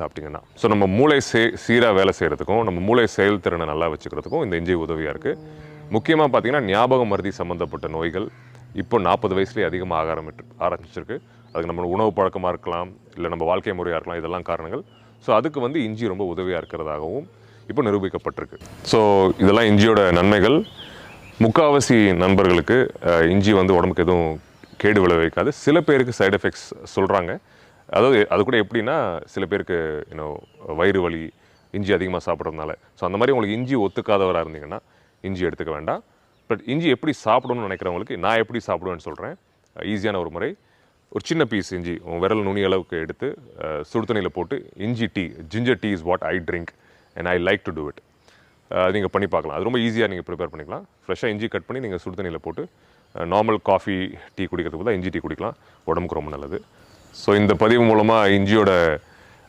சாப்பிட்டீங்கன்னா. ஸோ நம்ம மூளை சே சீராக வேலை செய்கிறதுக்கும் நம்ம மூளை செயல்திறனை நல்லா வச்சுக்கிறதுக்கும் இந்த இஞ்சி உதவியாக இருக்குது முக்கியமாக பார்த்தீங்கன்னா ஞாபகம் மருதி சம்மந்தப்பட்ட நோய்கள் இப்போ நாற்பது வயசுலேயே அதிகமாக ஆரம்பிட்டு ஆரம்பிச்சிருக்கு. அதுக்கு நம்ம உணவு பழக்கமாக இருக்கலாம் இல்லை நம்ம வாழ்க்கை முறையாக இருக்கலாம் இதெல்லாம் காரணங்கள். ஸோ அதுக்கு வந்து இஞ்சி ரொம்ப உதவியாக இருக்கிறதாகவும் இப்போ நிரூபிக்கப்பட்டிருக்கு. ஸோ இதெல்லாம் இஞ்சியோட நன்மைகள். முக்காவாசி நண்பர்களுக்கு இஞ்சி வந்து உடம்புக்கு எதுவும் கேடு விளைவிக்காது. சில பேருக்கு சைடு எஃபெக்ட்ஸ் சொல்கிறாங்க அதாவது அது கூட எப்படின்னா சில பேருக்கு யூனோ வயிறு வலி இஞ்சி அதிகமாக சாப்பிட்றதுனால. ஸோ அந்த மாதிரி உங்களுக்கு இஞ்சி ஒத்துக்காதவராக இருந்தீங்கன்னா இஞ்சி எடுத்துக்க வேண்டாம். பட் இஞ்சி எப்படி சாப்பிடணும்னு நினைக்கிறவங்களுக்கு நான் எப்படி சாப்பிடுவேன்னு சொல்கிறேன் ஈஸியான ஒரு முறை. ஒரு சின்ன பீஸ் இஞ்சி விரல் நுனி அளவுக்கு எடுத்து சுடுதண்ணியில் போட்டு இஞ்சி tea ginger tea is what I drink and I like to do it நீங்கள் பண்ணி பார்க்கலாம். அது ரொம்ப ஈஸியாக நீங்கள் ப்ரிப்பேர் பண்ணிக்கலாம். ஃப்ரெஷ்ஷாக இஞ்சி கட் பண்ணி நீங்கள் சுடுதண்ணியில் போட்டு நார்மல் காஃபி டீ குடிக்கிறதுக்கு தான் இஞ்சி டீ குடிக்கலாம். உடம்புக்கு ரொம்ப நல்லது. ஸோ இந்த பதிவு மூலமாக இஞ்சியோட